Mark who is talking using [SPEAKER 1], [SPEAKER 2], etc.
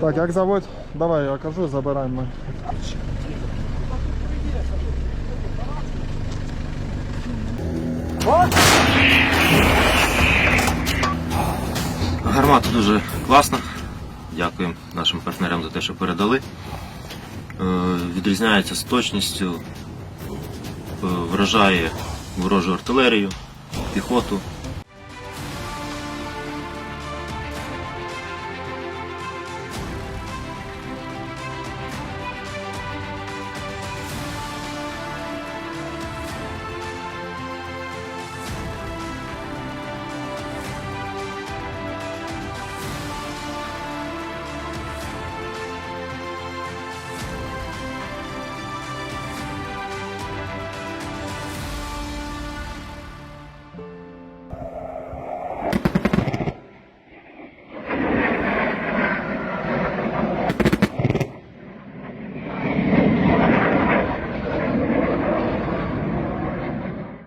[SPEAKER 1] Так, як заводь? Давай, я кажу, забираємо.
[SPEAKER 2] Гармата дуже класна. Дякуємо нашим партнерам за те, що передали. Е, відрізняється з точністю, е, вражає ворожу артилерію, піхоту,